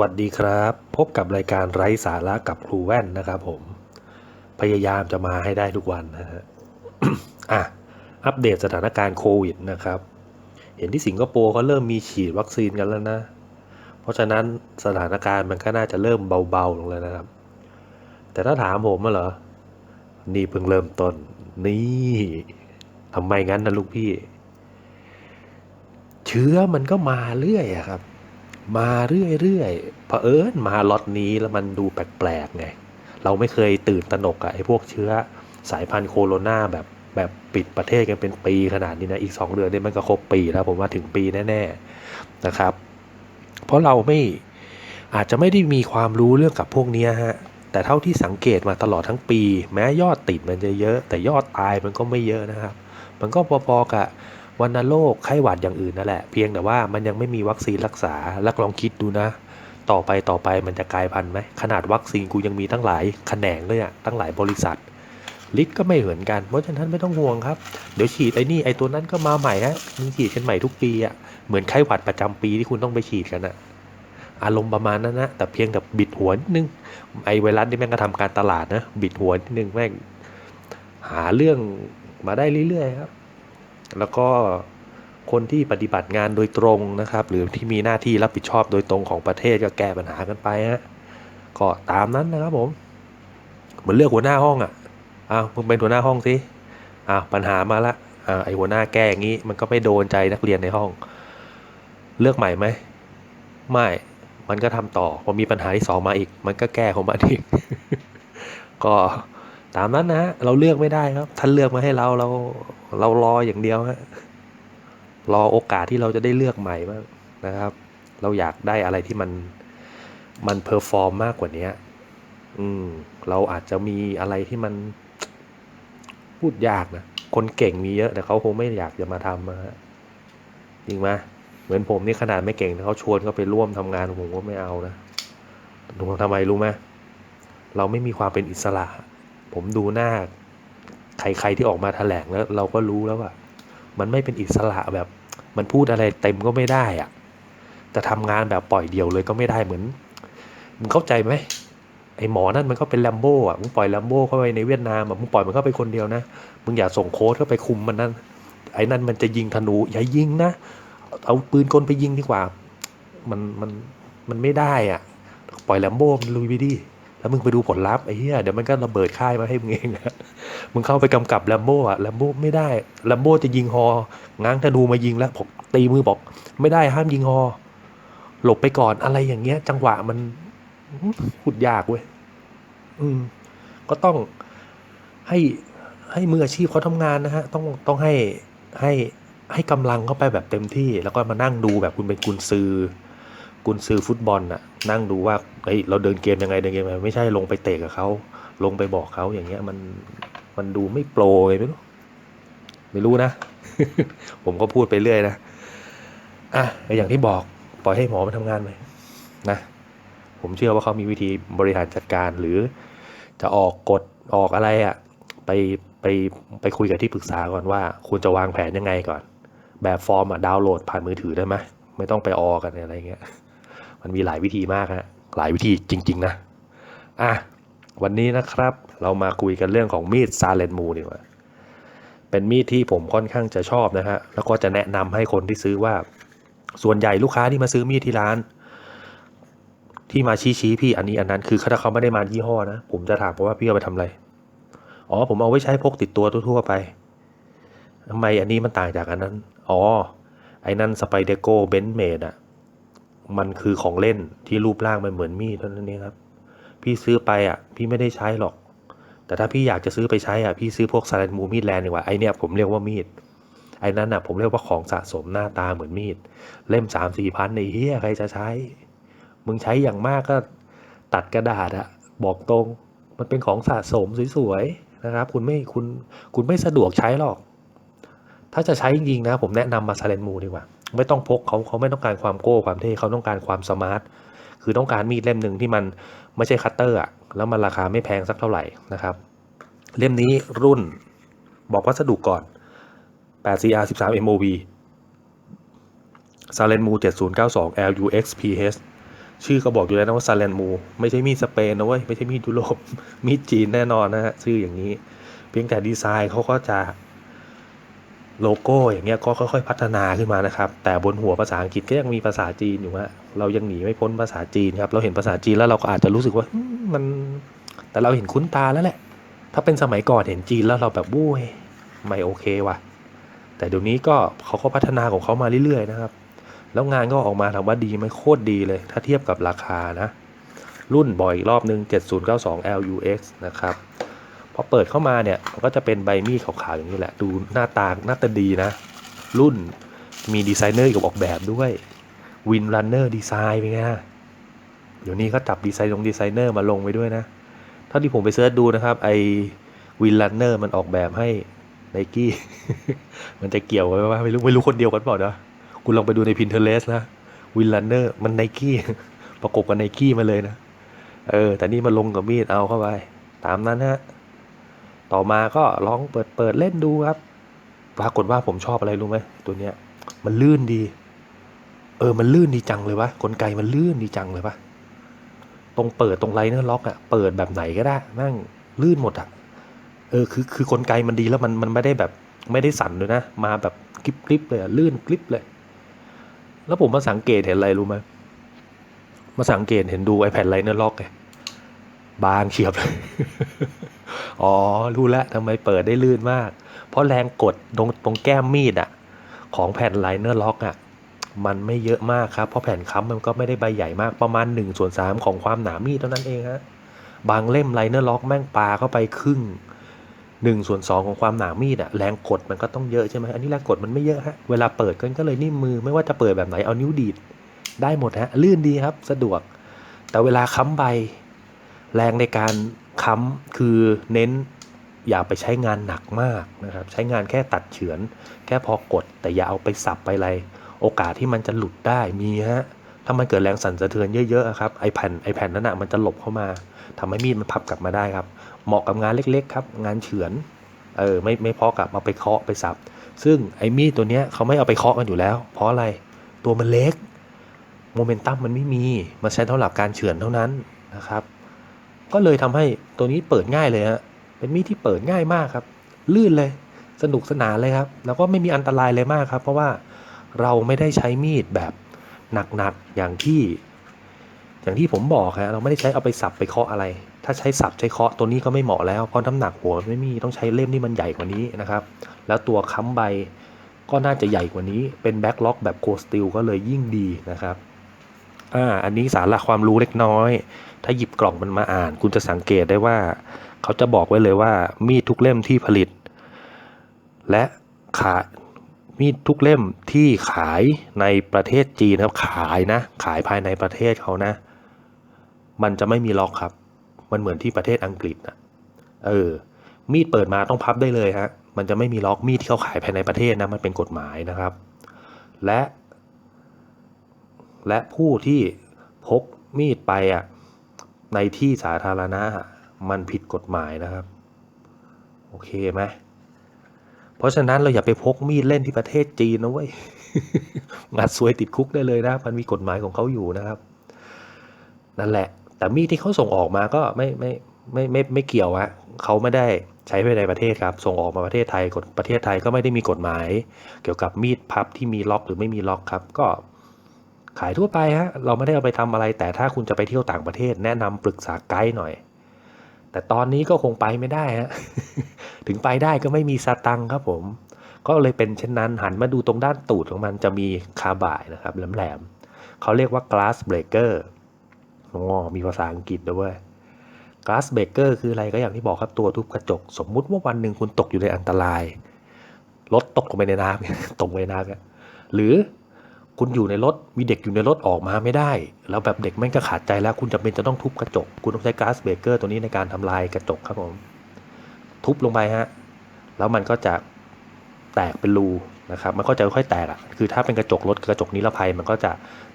วัสดีครับ พบกับรายการไร้สาระกับครูแว่นนะครับผม พยายามจะมาให้ได้ทุกวันนะฮะอะอัปเดตสถานการณ์โควิดนะครับ เห็นที่สิงคโปร์เขาเริ่มมีฉีดวัคซีนกันแล้วนะ เพราะฉะนั้นสถานการณ์มันก็น่าจะเริ่มเบาๆลงแล้วนะครับ แต่ถ้าถามผมอะเหรอ นี่เพิ่งเริ่มต้น นี่ทำไมงั้นนะลูกพี่ เชื้อมันก็มาเรื่อยอะครับ มาเรื่อยๆเผอิญมาล็อตนี้แล้วมันดูแปลกๆไง เราไม่เคยตื่นตระหนกกับไอ้พวกเชื้อสายพันธุ์โคโรนาแบบแบบปิดประเทศกันเป็นปีขนาดนี้นะ อีก 2 เดือนนี่มันก็ครบปีแล้วผมว่าถึงปีแน่ๆนะครับ เพราะเราไม่อาจจะไม่ได้มีความรู้เรื่องกับพวกเนี้ยฮะ แต่เท่าที่สังเกตมาตลอดทั้งปี แม้ยอดติดมันจะเยอะ แต่ยอดตายมันก็ไม่เยอะนะครับ มันก็พอๆกับ วัณโรคไข้หวัดอย่างอื่นนั่นแหละ เพียงแต่ว่ามันยังไม่มีวัคซีนรักษาแล้วลองคิดดูนะ ต่อไปต่อไปมันจะกลายพันธุ์ไหมขนาดวัคซีนกูยังมีตั้งหลายแขนงเลยอะตั้งหลายบริษัทลิตก็ไม่เหมือนกัน เพราะฉะนั้นไม่ต้องห่วงครับ เดี๋ยวฉีดไอ้นี่ไอ้ตัวนั้นก็มาใหม่ฮะมึงฉีดกันใหม่ทุกปีอะเหมือนไข้หวัดประจำปีที่คุณต้องไปฉีดกันอะอารมณ์ประมาณนั้นนะ แต่เพียงแต่บิดหัวนิดนึง ไอ้ไวรัสนี่แม่งก็ทำการตลาดนะ บิดหัวนิดนึงแม่งหาเรื่องมาได้เรื่อยๆครับ แล้วก็คนที่ปฏิบัติงานโดยตรงนะครับ หรือที่มีหน้าที่รับผิดชอบโดยตรงของประเทศก็แก้ปัญหากันไปฮะก็ตามนั้นนะครับผมเหมือนเลือกหัวหน้าห้องอะอ้าวมึงเป็นหัวหน้าห้องสิอ้าวปัญหามาละอ่าไอหัวหน้าแก้อย่างนี้ มันก็ไม่โดนใจนักเรียนในห้อง เลือกใหม่ไหมไม่มันก็ทำต่อพอมีปัญหาที่สองมาอีก มันก็แก้ของมันอีกก็ ตามนั้นนะเราเลือกไม่ได้ครับ ท่านเลือกมาให้เราเราเรารออย่างเดียวฮะรอโอกาสที่เราจะได้เลือกใหม่บ้างนะครับ เราอยากได้อะไรที่มันมันเพอร์ฟอร์มมากกว่านี้อืม เราอาจจะมีอะไรที่มันพูดยากนะ คนเก่งมีเยอะแต่เขาคงไม่อยากจะมาทำนะฮะจริงไหมเหมือนผมนี่ขนาดไม่เก่งเขาชวนเขาไปร่วมทำงานผมก็ไม่เอานะทำไมรู้ไหมเราไม่มีความเป็นอิสระ ผมดูหน้า ใครๆที่ออกมาแถลงแล้ว เราก็รู้แล้วว่ามันไม่เป็นอิสระแบบ มันพูดอะไรเต็มก็ไม่ได้อะแต่ทำงานแบบปล่อยเดียวเลยก็ไม่ได้เหมือนมึงเข้าใจไหมไอหมอนั่นมันก็เป็นแลมโบ้อะมึงปล่อยแลมโบ้เข้าไปในเวียดนามอะมึงปล่อยมันเข้าไปคนเดียวนะมึงอย่าส่งโค้ดเข้าไปคุมมันนั่นไอ้นั่นมันจะยิงธนูอย่ายิงนะเอาปืนกลไปยิงดีกว่า มันมันมันไม่ได้อะ ปล่อยแลมโบ้มันลุยไปดิ แล้วมึงไปดูผลลัพธ์ไอ้เหี้ยเดี๋ยวมันก็ระเบิดค่ายมาให้มึงเองอะมึงเข้าไปกำกับแลมโบ้อะแลมโบ้ไม่ได้แลมโบ้จะยิงฮอง้างธนูมายิงแล้วผมตีมือบอก ไม่ได้ห้ามยิงฮอหลบไปก่อนอะไรอย่างเงี้ย จังหวะมันอื้อพูดยากเว้ยอืม ก็ต้องให้ให้มืออาชีพเขาทำงานนะฮะ ต้องต้องให้ให้ให้กำลังเข้าไปแบบเต็มที่ แล้วก็มานั่งดูแบบคุณเป็นกุนซือ กุนซือฟุตบอลน่ะนั่งดูว่าเฮ้ยเราเดินเกมยังไงเดินเกมยังไงไม่ใช่ลงไปเตะกับเขาลงไปบอกเขาอย่างเงี้ยมันมันดูไม่โปรเลยไม่รู้ไม่รู้นะ ผมก็พูดไปเรื่อยนะอะอย่างที่บอกปล่อยให้หมอมาทำงานไปนะ ผมเชื่อว่าเขามีวิธีบริหารจัดการหรือจะออกกฎออกอะไรอะ่ะไปไปไปคุยกับที่ปรึกษาก่อนว่าควรจะวางแผนยังไงก่อน แบบฟอร์มอะดาวน์โหลดผ่านมือถือได้ไหมไม่ต้องไปออกันอะไรเงี้ย มันมีหลายวิธีมากฮะหลายวิธีจริง ๆ นะอะวันนี้นะครับเรามาคุยกันเรื่องของมีดซาเลนมูดีกว่าเป็นมีดที่ผมค่อนข้างจะชอบนะฮะแล้วก็จะแนะนำให้คนที่ซื้อว่า ส่วนใหญ่ลูกค้าที่มาซื้อมีดที่ร้าน ที่มาชี้ชี้พี่อันนี้อันนั้นคือถ้าเขาไม่ได้มายี่ห้อนะผมจะถามว่าพี่เอาไปทำอะไรอ๋อผมเอาไว้ใช้พกติดตัวทั่วๆไปทำไมอันนี้มันต่างจากอันนั้น อ๋อ ไอ้นั่นสไปเดโก้เบนเมดอะ มันคือของเล่นที่รูปร่างมันเหมือนมีดเท่านั้นเองครับ พี่ซื้อไปอะ พี่ไม่ได้ใช้หรอก แต่ถ้าพี่อยากจะซื้อไปใช้อะพี่ซื้อพวกซาลนมูมีดแลนดีกว่าไอเนี้ยผมเรียกว่ามีดไอ้นั้นอะผมเรียกว่าของสะสมหน้าตาเหมือนมีด เล่มสามสี่พันในเฮียใครจะใช้ มึงใช้อย่างมากก็ตัดกระดาษอะบอกตรง มันเป็นของสะสมสวยๆนะครับ คุณไม่คุณคุณไม่สะดวกใช้หรอก ถ้าจะใช้จริงๆนะ ผมแนะนำมาซาเลนมูดีกว่าไม่ต้องพกเขาเขาไม่ต้องการความโก้ความเท่เขาต้องการความสมาร์ทคือต้องการมีดเล่มหนึ่งที่มันไม่ใช่คัตเตอร์อะแล้วมันราคาไม่แพงสักเท่าไหร่นะครับ เล่มนี้รุ่นบอกวัสดุก่อน 8CR 13 MOV ซาเลนมู7092 LUXPH ชื่อก็บอกอยู่แล้วนะว่าซาเลนมูไม่ใช่มีดสเปนนะเว้ย ไม่ใช่มีดยุโรปมีดจีนแน่นอนนะฮะชื่ออย่างนี้ เพียงแต่ดีไซน์เขาก็จะ โลโก้อย่างเงี้ยก็ค่อยๆ พัฒนาขึ้นมานะครับ แต่บนหัวภาษาอังกฤษก็ยังมีภาษาจีนอยู่ฮะเรายังหนีไม่พ้นภาษาจีนครับ เราเห็นภาษาจีนแล้วเราก็อาจจะรู้สึกว่ามัน แต่เราเห็นคุ้นตาแล้วแหละ ถ้าเป็นสมัยก่อนเห็นจีนแล้วเราแบบวุ้ยไม่โอเคว่ะ แต่เดี๋ยวนี้ก็เขาก็พัฒนาของเขามาเรื่อยๆนะครับ แล้วงานก็ออกมาถามว่าดีไหมโคตรดีเลย ถ้าเทียบกับราคานะ รุ่นบ่อยอีกรอบนึง 7092 LUX นะครับ พอเปิดเข้ามาเนี่ยมันก็จะเป็นใบมีดขาวๆอย่างนี้แหละ ดูหน้าตาหน้าตาดีนะ รุ่นมีดีไซเนอร์กับออกแบบด้วยวินรันเนอร์ดีไซน์เป็นไงเดี๋ยวนี้เขาจับดีไซน์ลงดีไซเนอร์มาลงไว้ด้วยนะ เท่าที่ผมไปเสิร์ชดูนะครับไอวินรันเนอร์มันออกแบบให้ไนกี้มันจะเกี่ยวไหมวะไม่รู้ไม่รู้คนเดียวกันเปล่าเนะคุณลองไปดูใน Pinterest นะวินรันเนอร์มันไนกี้ประกบกับไนกี้มาเลยนะ เออ แต่นี่มาลงกับมีดเอาเข้าไป ตามนั้นฮะ ต่อมาก็ลองเปิดเปิดเล่นดูครับ ปรากฏว่าผมชอบอะไรรู้ไหมตัวเนี้ย มันลื่นดี เออ มันลื่นดีจังเลยวะกลไกมันลื่นดีจังเลยวะตรงเปิดตรงไลเนอร์ล็อกอะเปิดแบบไหนก็ได้แม่งลื่นหมดอะเออคือคือกลไกมันดีแล้วมันมันไม่ได้แบบไม่ได้สั่นด้วยนะ มาแบบกริบกริบเลยอะลื่นกริบเลย แล้วผมมาสังเกตเห็นอะไรรู้ไหมมาสังเกตเห็นดูไอแผ่นไลเนอร์ล็อกไงบางเฉียบเลย อ๋อ รู้แล้วทำไมเปิดได้ลื่นมาก เพราะแรงกดตรงตรงแก้มมีดอะของแผ่นไลเนอร์ล็อกอะมันไม่เยอะมากครับ เพราะแผ่นค้ำมันก็ไม่ได้ใบใหญ่มากประมาณ1ส่วน3ของความหนามีดเท่านั้นเองฮะบางเล่มไลเนอร์ล็อกแม่งปลาเข้าไปครึ่ง1ส่วน2ของความหนามีดอะแรงกดมันก็ต้องเยอะใช่ไหมอันนี้แรงกดมันไม่เยอะฮะเวลาเปิดกันก็เลยนิ่มมือไม่ว่าจะเปิดแบบไหนเอานิ้วดีดได้หมดฮะลื่นดีครับสะดวก แต่เวลาค้ำใบแรงในการ ค้ำคือเน้นอย่าไปใช้งานหนักมากนะครับ ใช้งานแค่ตัดเฉือน แค่พอกด แต่อย่าเอาไปสับไปอะไร โอกาสที่มันจะหลุดได้มีฮะถ้ามันเกิดแรงสั่นสะเทือนเยอะๆครับไอแผ่นไอแผ่นนั้นอะมันจะหลบเข้ามาทำให้มีดมันพับกลับมาได้ครับ เหมาะกับงานเล็กๆครับ งานเฉือนเออไม่ไม่พอกับเอาไปเคาะไปสับ ซึ่งไอมีดตัวเนี้ยเขาไม่เอาไปเคาะกันอยู่แล้ว เพราะอะไรตัวมันเล็กโมเมนตัมมันไม่มีมันใช้เท่าหลับการเฉือนเท่านั้นนะครับ ก็เลยทำให้ตัวนี้เปิดง่ายเลยฮะเป็นมีดที่เปิดง่ายมากครับ ลื่นเลยสนุกสนานเลยครับ แล้วก็ไม่มีอันตรายเลยมากครับ เพราะว่าเราไม่ได้ใช้มีดแบบหนักๆอย่างที่ อย่างที่ผมบอกฮะเราไม่ได้ใช้เอาไปสับไปเคาะอะไร ถ้าใช้สับใช้เคาะตัวนี้ก็ไม่เหมาะแล้วเพราะน้ำหนักหัวไม่มีต้องใช้เล่มที่มันใหญ่กว่านี้นะครับ แล้วตัวค้ำใบก็น่าจะใหญ่กว่านี้เป็นแบ็คล็อกแบบโคสติลก็เลยยิ่งดีนะครับอ่าอันนี้สาระความรู้เล็กน้อย ถ้าหยิบกล่องมันมาอ่าน คุณจะสังเกตได้ว่า เขาจะบอกไว้เลยว่า มีดทุกเล่มที่ผลิต และขายมีดทุกเล่มที่ขายในประเทศจีนครับขายนะ ขายภายในประเทศเขานะ มันจะไม่มีล็อกครับ มันเหมือนที่ประเทศอังกฤษนะเออ มีดเปิดมาต้องพับได้เลยฮะมันจะไม่มีล็อกมีดที่เขาขายภายในประเทศนะมันเป็นกฎหมายนะครับ และ และผู้ที่พกมีดไปอะ ในที่สาธารณะมันผิดกฎหมายนะครับ โอเคไหมเพราะฉะนั้นเราอย่าไปพกมีดเล่นที่ประเทศจีนนะเว้ยงัดซวยติดคุกได้เลยนะ มันมีกฎหมายของเขาอยู่นะครับ นั่นแหละ แต่มีดที่เขาส่งออกมาก็ไม่ไม่ไม่ไม่ไม่เกี่ยวอะเขาไม่ได้ใช้ภายในประเทศครับ ส่งออกมาประเทศไทยกฎประเทศไทยก็ไม่ได้มีกฎหมาย เกี่ยวกับมีดพับที่มีล็อกหรือไม่มีล็อกครับ ก็ ขายทั่วไปฮะเราไม่ได้เอาไปทำอะไร แต่ถ้าคุณจะไปเที่ยวต่างประเทศ แนะนำปรึกษาไกด์หน่อย แต่ตอนนี้ก็คงไปไม่ได้ฮะถึงไปได้ก็ไม่มีสตังค์ครับผม ก็เลยเป็นเช่นนั้นหันมาดูตรงด้านตูดของมันจะมีคาบ่ายนะครับแหลมๆเขาเรียกว่า glass breaker อ๋อมีภาษาอังกฤษด้วย glass breaker คืออะไรก็อย่างที่บอกครับตัวทุบกระจก สมมุติว่าวันหนึ่งคุณตกอยู่ในอันตรายรถตกลงไปในน้ำตกลงไปในน้ำหรือ คุณอยู่ในรถมีเด็กอยู่ในรถออกมาไม่ได้ แล้วแบบเด็กแม่งจะขาดใจแล้ว คุณจำเป็นจะต้องทุบกระจก คุณต้องใช้ก๊าซเบรกเกอร์ตัวนี้ในการทำลายกระจกครับผม ทุบลงไปฮะ แล้วมันก็จะแตกเป็นรูนะครับ มันก็จะค่อยๆแตกอะ คือถ้าเป็นกระจกรถกระจกนิรภัยมันก็จะ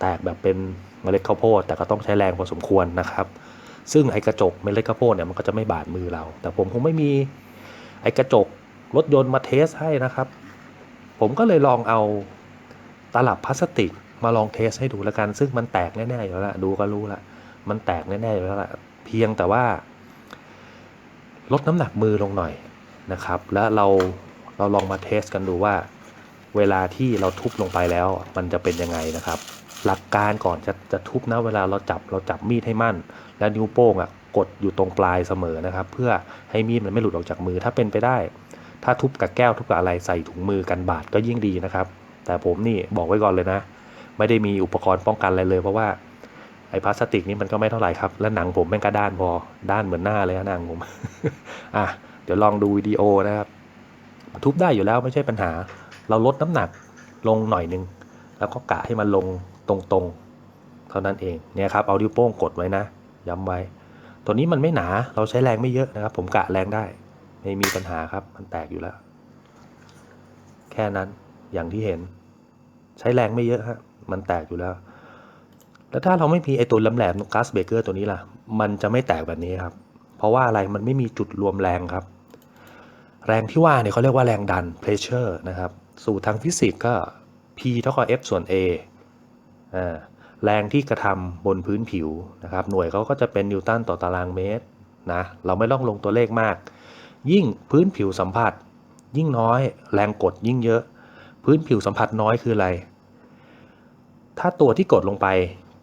แตกแบบเป็นเมล็ดข้าวโพด แต่ก็ต้องใช้แรงพอสมควรนะครับ ซึ่งไอ้กระจกเมล็ดข้าวโพดเนี่ยมันก็จะไม่บาดมือเรา แต่ผมคงไม่มีไอ้กระจกรถยนต์มาเทสให้นะครับ ผมก็เลยลองเอา ตลับพลาสติกมาลองเทสให้ดูแล้วกัน ซึ่งมันแตกแน่ๆอยู่แล้วละดูก็รู้ละมันแตกแน่ๆอยู่แล้วละเพียงแต่ว่า ลดน้ำหนักมือลงหน่อยนะครับ แล้วเราเราลองมาเทสกันดูว่า เวลาที่เราทุบลงไปแล้ว มันจะเป็นยังไงนะครับ หลักการก่อนจะจะทุบนะเวลาเราจับเราจับมีดให้มั่น แล้วนิ้วโป้งอะกดอยู่ตรงปลายเสมอนะครับ เพื่อให้มีดมันไม่หลุดออกจากมือถ้าเป็นไปได้ ถ้าทุบกับแก้วทุบกับอะไรใส่ถุงมือกันบาดก็ยิ่งดีนะครับ แต่ผมนี่บอกไว้ก่อนเลยนะ ไม่ได้มีอุปกรณ์ป้องกันอะไรเลย เพราะว่าไอ้พลาสติกนี่มันก็ไม่เท่าไหร่ครับ และหนังผมแม่งก็ด้านพอด้านเหมือนหน้าเลยนะหนังผม อะเดี๋ยวลองดูวิดีโอนะครับ ทุบได้อยู่แล้วไม่ใช่ปัญหา เราลดน้ำหนักลงหน่อยนึง แล้วก็กะให้มันลงตรงๆ เท่านั้นเองเนี่ยครับเอานิ้วโป้งกดไว้นะ ย้ำไว้ ตัวนี้มันไม่หนาเราใช้แรงไม่เยอะนะครับ ผมกะแรงได้ ไม่มีปัญหาครับมันแตกอยู่แล้ว แค่นั้น อย่างที่เห็น ใช้แรงไม่เยอะฮะมันแตกอยู่แล้ว แล้วถ้าเราไม่มีไอตัวแหลมๆก๊าซเบเกอร์ตัวนี้ล่ะ มันจะไม่แตกแบบนี้ครับ เพราะว่าอะไรมันไม่มีจุดรวมแรงครับ แรงที่ว่าเนี่ยเขาเรียกว่าแรงดัน pressure นะครับ สู่ทางฟิสิกส์ก็ P เท่ากับ F ส่วน A อ่าแรงที่กระทำบนพื้นผิวนะครับ หน่วยเขาก็จะเป็นนิวตันต่อตารางเมตรนะเราไม่ต้องลงตัวเลขมาก ยิ่งพื้นผิวสัมผัส ยิ่งน้อย แรงกดยิ่งเยอะ พื้นผิวสัมผัสน้อยคืออะไร ถ้าตัวที่กดลงไป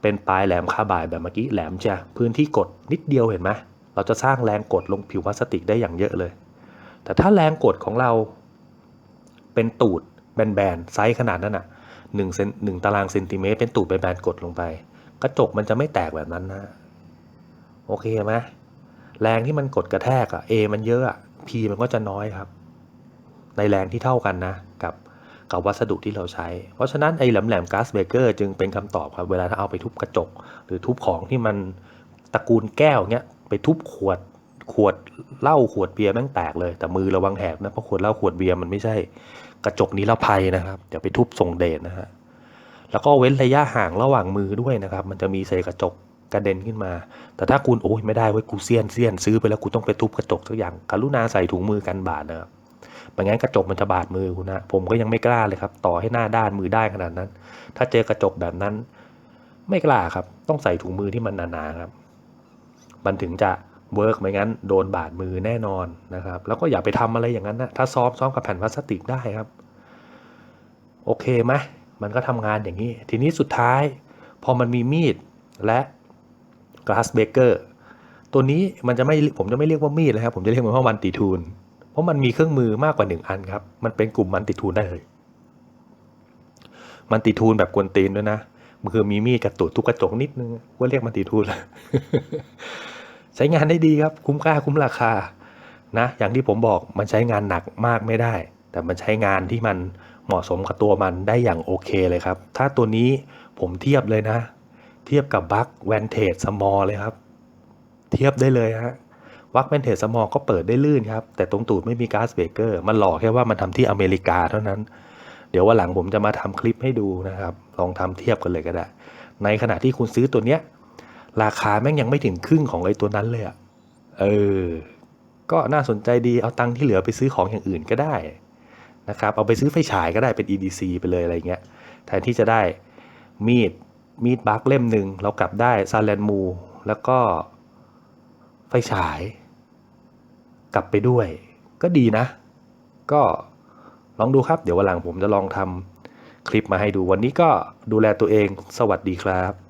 เป็นปลายแหลมคาบายแบบเมื่อกี้แหลมจะพื้นที่กดนิดเดียวเห็นไหมเราจะสร้างแรงกดลงผิวพลาสติกได้อย่างเยอะเลย แต่ถ้าแรงกดของเราเป็นตูดแบนๆไซส์ขนาดนั้นอะหนึ่งเซนหนึ่งตารางเซนติเมตรเป็นตูดแบนๆกดลงไป กระจกมันจะไม่แตกแบบนั้นนะโอเคไหมแรงที่มันกดกระแทกอะ A มันเยอะอะ P มันก็จะน้อยครับ ในแรงที่เท่ากันนะ กับวัสดุที่เราใช้ เพราะฉะนั้นไอ้แหลมๆก๊าซเบเกอร์จึงเป็นคำตอบครับ เวลาถ้าเอาไปทุบกระจก หรือทุบของที่มันตระกูลแก้วเนี้ยไปทุบขวดขวดเหล้าขวดเบียร์แม่งแตกเลย แต่มือระวังแหกนะเพราะขวดเหล้าขวดเบียร์มันไม่ใช่ กระจกนิรภัยนะครับอย่าไปทุบส่งเดชนะฮะแล้วก็เว้นระยะห่างระหว่างมือด้วยนะครับ มันจะมีเศษกระจกกระเด็นขึ้นมา แต่ถ้าคุณโอ้ยไม่ได้เว้ยกูเซียนเซียนซื้อไปแล้วกูต้องไปทุบกระจกสักอย่างกรุณาใส่ถุงมือกันบาดนะครับ ไม่งั้นกระจกมันจะบาดมือคุณนะผมก็ยังไม่กล้าเลยครับ ต่อให้หน้าด้านมือได้ขนาดนั้น ถ้าเจอกระจกแบบนั้น ไม่กล้าครับ ต้องใส่ถุงมือที่มันหนาๆครับ มันถึงจะเวิร์กไม่งั้นโดนบาดมือแน่นอนนะครับ แล้วก็อย่าไปทำอะไรอย่างนั้นนะถ้าซ้อมซ้อมกับแผ่นพลาสติกได้ครับ โอเคไหมมันก็ทำงานอย่างนี้ ทีนี้สุดท้าย พอมันมีมีดและ glass baker ตัวนี้มันจะไม่ผมจะไม่เรียกว่ามีดเลยครับ ผมจะเรียกมันว่ามันติทูล ราะมันมีเครื่องมือมากกว่าหนึ่งอันครับ มันเป็นกลุ่มมันติทูลได้เลย มันติทูลแบบกวนตีนด้วยนะ มันคือมีมีดกระตุกทุกกระจกนิดนึงว่าเรียกมันติทูลใช้งานได้ดีครับ คุ้มค่าคุ้มราคา นะ อย่างที่ผมบอกมันใช้งานหนักมากไม่ได้ แต่มันใช้งานที่มันเหมาะสมกับตัวมันได้อย่างโอเคเลยครับ ถ้าตัวนี้ผมเทียบเลยนะ เทียบกับบัคแวนเทจสมอลเลยครับ เทียบได้เลยฮะ วัคแวนเทสมอลก็เปิดได้ลื่นครับ แต่ตรงตูดไม่มีก๊าซเบรกเกอร์ มันหลอกแค่ว่ามันทำที่อเมริกาเท่านั้น เดี๋ยววันหลังผมจะมาทำคลิปให้ดูนะครับ ลองทำเทียบกันเลยก็ได้ ในขณะที่คุณซื้อตัวเนี้ย ราคาแม่งยังไม่ถึงครึ่งของไอ้ตัวนั้นเลยอะเออ ก็น่าสนใจดี เอาตังค์ที่เหลือไปซื้อของอย่างอื่นก็ได้นะครับ เอาไปซื้อไฟฉายก็ได้เป็น EDC ไปเลยอะไรเงี้ย แทนที่จะได้มีดมีดบักเล่มหนึ่งเรากลับได้ซาเลนมู แล้วก็ไฟฉาย กลับไปด้วย ก็ดีนะ ก็ลองดูครับ เดี๋ยววันหลังผมจะลองทำคลิปมาให้ดูวันนี้ก็ดูแลตัวเองสวัสดีครับ